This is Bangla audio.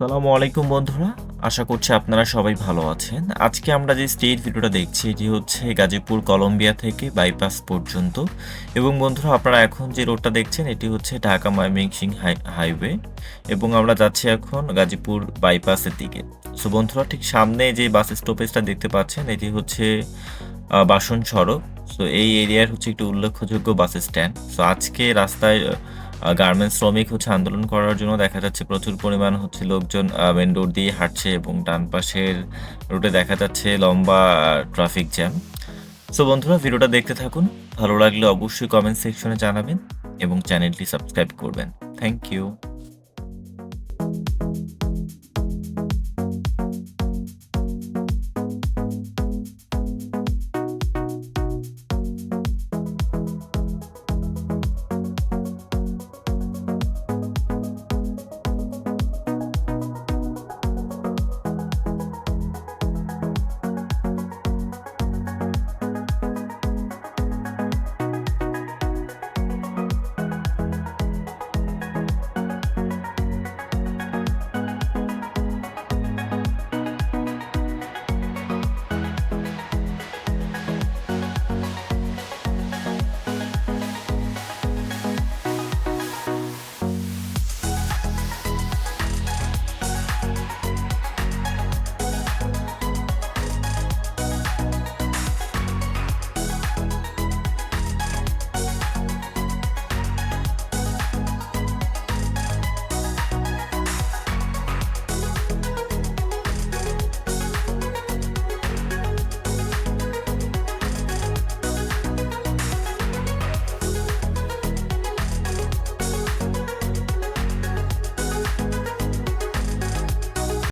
সালামু আলাইকুম বন্ধুরা, আশা করছি আপনারা সবাই ভালো আছেন। আজকে আমরা যে স্টেট ভিডিওটা দেখছি, এটি হচ্ছে গাজীপুর, কলম্বিয়া থেকে বাইপাস পর্যন্ত। এবং বন্ধুরা, আপনারা এখন যে রোডটা দেখছেন, এটি হচ্ছে ঢাকা ময়মনসিং হাইওয়ে এবং আমরা যাচ্ছি এখন গাজীপুর বাইপাসের দিকে। সো বন্ধুরা, ঠিক সামনে যে বাস স্টপেজটা দেখতে পাচ্ছেন, এটি হচ্ছে বাসন সড়ক। সো এই এরিয়ার হচ্ছে একটি উল্লেখযোগ্য বাস স্ট্যান্ড সো আজকে রাস্তায় গার্মেন্টস শ্রমিক হচ্ছে আন্দোলন করার জন্য দেখা যাচ্ছে প্রচুর পরিমাণ হচ্ছে লোকজন মেন রোড দিয়ে হাঁটছে এবং ডান পাশের রুটে দেখা যাচ্ছে লম্বা ট্রাফিক জ্যাম সো বন্ধুরা, ভিডিওটা দেখতে থাকুন। ভালো লাগলে অবশ্যই কমেন্ট সেকশনে জানাবেন এবং চ্যানেলটি সাবস্ক্রাইব করবেন। Thank you